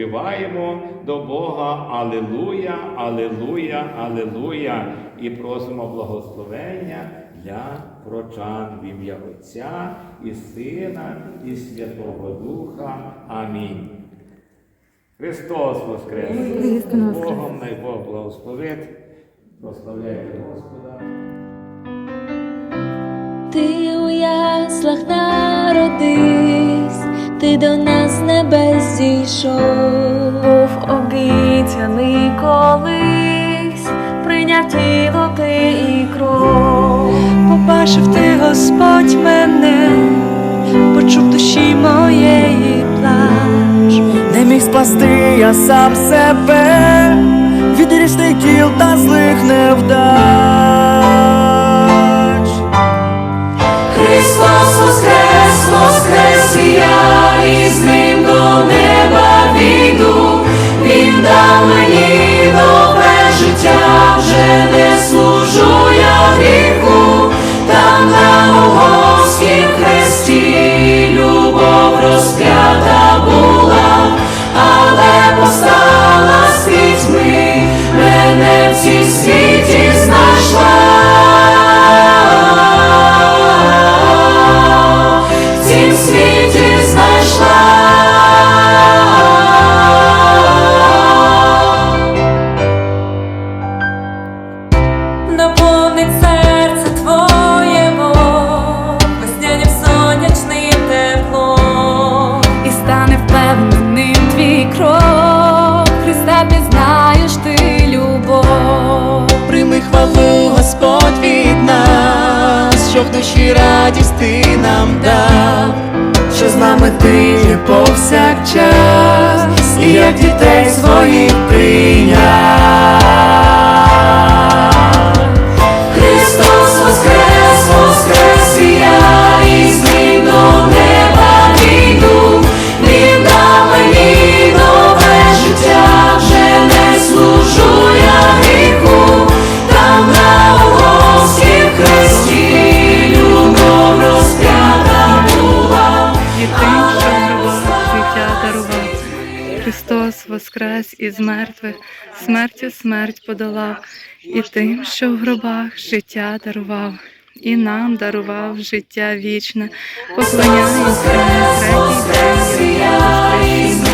співаємо до Бога Алилуя, Алилуя, Алилуя і просимо благословення для прочан в ім'я Отця і Сина, і Святого Духа. Амінь. Христос Воскрес! Богом най Бог благословить. Прославляйте Господа. Ти у яслах народись, ти до нас з небес зійшов, був обіцяний колись, прийняв тіло ти і кров, побачив ти, Господь, мене, почув душі моєї плач. Не міг спасти я сам себе від грішних кіл та злих невдач. Мене в що душі радість ти нам дав, що з нами ти є повсякчас, і як дітей своїх прийняв. Христос воскрес із мертвих, смертю смерть подолав, і тим, що в гробах життя дарував, і нам дарував життя вічне, поклоняємося третій день.